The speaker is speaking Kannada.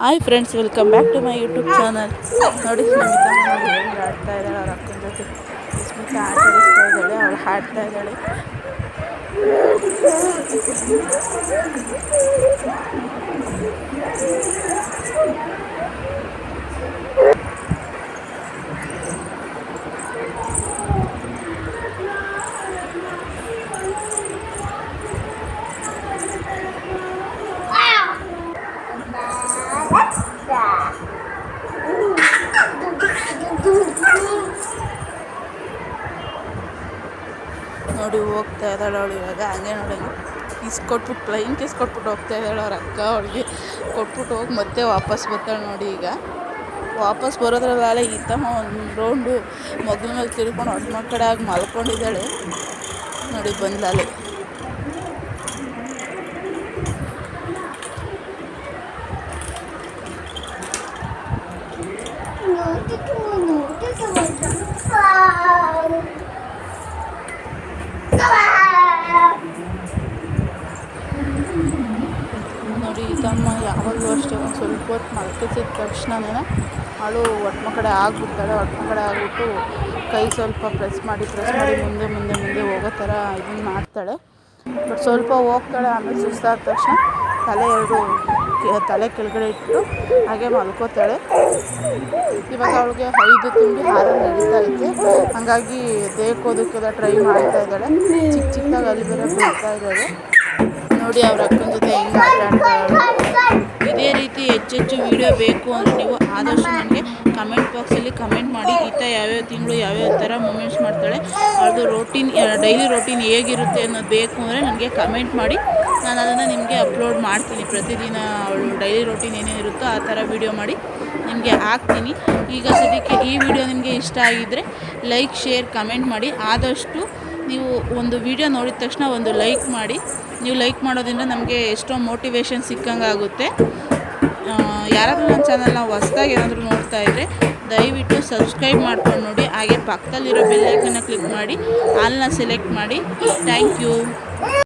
Hi friends welcome back to my YouTube channel ನೋಡಿ ನೋಡಿ ಹೆಂಗೆ ಆಡ್ತಾ ಇದ್ದಾಳೆ ಅವ್ರ ಅಕ್ಕನ ಜೊತೆ ಆಟ ಆಡಿಸ್ತಾ ಇದ್ದಾಳೆ ಅವಳು ಹಾಡ್ತಾ ಇದ್ದಾಳೆ. ನೋಡಿ, ಹೋಗ್ತಾ ಇದ್ದಾಳೆ ಅವಳು ಇವಾಗ. ಹಂಗೆ ನೋಡಿ ಕಿಸ್ ಕೊಟ್ಬಿಟ್ಟು ಪ್ಲೈನ್ ಕಿಸ್ ಕೊಟ್ಬಿಟ್ಟು ಹೋಗ್ತಾ ಇದ್ದಾಳೆ ಅವ್ರ ಅಕ್ಕ ಅವಳಿಗೆ. ಕೊಟ್ಬಿಟ್ಟು ಹೋಗಿ ಮತ್ತೆ ವಾಪಸ್ ಬರ್ತಾಳೆ ನೋಡಿ ಈಗ. ವಾಪಸ್ ಬರೋದ್ರಲ್ಲೆಲ್ಲ ಈ ತಮ್ಮ ಒಂದು ರೌಂಡು ಮಗ್ಳ ಮೇಲೆ ತಿರ್ಕೊಂಡು ಹೊಟ್ಟೆ ಮಕ್ಕಳ ಆಗಿ ಮಲ್ಕೊಂಡಿದ್ದಾಳೆ. ನೋಡಿ ಬಂದ್ಲಾಲೆ ನೋಡಿ ತಮ್ಮ ಯಾವಾಗಲೂ ಅಷ್ಟೇ, ಒಂದು ಸ್ವಲ್ಪ ಹೊತ್ತು ಮಲ್ಕಿಸಿದ ತಕ್ಷಣವೇ ಅವಳು ಹೊಟ್ಮ ಕಡೆ ಆಗಿಬಿಡ್ತಾಳೆ ಹೊಟ್ಮ ಕಡೆ ಆಗಿಬಿಟ್ಟು ಕೈ ಸ್ವಲ್ಪ ಪ್ರೆಸ್ ಮಾಡಿ ಪ್ರೆಸ್ ಮಾಡಿ, ಮುಂದೆ ಮುಂದೆ ಮುಂದೆ ಹೋಗೋ ಥರ ಇದನ್ನು ಮಾಡ್ತಾಳೆ. ಬಟ್ ಸ್ವಲ್ಪ ಹೋಗ್ತಾಳೆ, ಆಮೇಲೆ ಸುಸ್ತಾದ ತಕ್ಷಣ ತಲೆ ಎರಡು ತಲೆ ಕೆಳಗಡೆ ಇಟ್ಟು ಹಾಗೆ ಮಲ್ಕೋತಾಳೆ. ಇವಾಗ ಅವಳಿಗೆ ಐದು ತುಂಬಿ ಹಾಲು ನಡೀತಾ ಐತೆ. ಹಾಗಾಗಿ ದೇಹಕ್ಕೋದಕ್ಕೆಲ್ಲ ಟ್ರೈ ಮಾಡ್ತಾ ಇದ್ದಾಳೆ. ಚಿಕ್ಕ ಚಿಕ್ಕದಾಗಿ ಅಲ್ಲಿ ಬೇರೆ ಬಿಡ್ತಾ ಇದ್ದಾಳೆ. ನೋಡಿ ಅವ್ರ ಅಕ್ಕನ ಜೊತೆ ಹೆಂಗೆ ಆಡ್ತಾ ಇದೇ ರೀತಿ ಹೆಚ್ಚೆಚ್ಚು ವಿಡಿಯೋ ಬೇಕು ಅಂದರೆ ನೀವು ಆದಷ್ಟು ನನಗೆ ಕಮೆಂಟ್ ಬಾಕ್ಸಲ್ಲಿ ಕಮೆಂಟ್ ಮಾಡಿ. ಈತ ಯಾವ್ಯಾವ ತಿಂಗಳು ಯಾವ್ಯಾವ ಥರ ಮೂಮೆಂಟ್ಸ್ ಮಾಡ್ತಾಳೆ ಅವ್ರದ್ದು ರೋಟೀನ್ ಡೈಲಿ ರೋಟೀನ್ ಹೇಗಿರುತ್ತೆ ಅನ್ನೋದು ಬೇಕು ಅಂದರೆ ನನಗೆ ಕಮೆಂಟ್ ಮಾಡಿ. ನಾನು ಅದನ್ನು ನಿಮಗೆ ಅಪ್ಲೋಡ್ ಮಾಡ್ತೀನಿ. ಪ್ರತಿದಿನ ಅವಳು ಡೈಲಿ ರೊಟೀನ್ ಏನೇನಿರುತ್ತೋ ಆ ಥರ ವೀಡಿಯೋ ಮಾಡಿ ನಿಮಗೆ ಹಾಕ್ತೀನಿ. ಈಗ ಸದ್ಯಕ್ಕೆ ಈ ವಿಡಿಯೋ ನಿಮಗೆ ಇಷ್ಟ ಆಗಿದ್ದರೆ ಲೈಕ್ ಶೇರ್ ಕಮೆಂಟ್ ಮಾಡಿ. ಆದಷ್ಟು ನೀವು ಒಂದು ವಿಡಿಯೋ ನೋಡಿದ ತಕ್ಷಣ ಒಂದು ಲೈಕ್ ಮಾಡಿ. ನೀವು ಲೈಕ್ ಮಾಡೋದ್ರಿಂದ ನಮಗೆ ಎಷ್ಟೋ ಮೋಟಿವೇಶನ್ ಸಿಕ್ಕಂಗೆ ಆಗುತ್ತೆ. ಯಾರಾದರೂ ನನ್ನ ಚಾನಲ್ನ ಹೊಸ್ದಾಗಿ ಏನಾದರೂ ನೋಡ್ತಾ ಇದ್ದರೆ ದಯವಿಟ್ಟು ಸಬ್ಸ್ಕ್ರೈಬ್ ಮಾಡ್ಕೊಂಡು ನೋಡಿ. ಹಾಗೆ ಪಕ್ಕದಲ್ಲಿರೋ ಬೆಲ್ಲೈಕನ್ನ ಕ್ಲಿಕ್ ಮಾಡಿ. ಆಲ್ನ ಸೆಲೆಕ್ಟ್ ಮಾಡಿ. Thank you.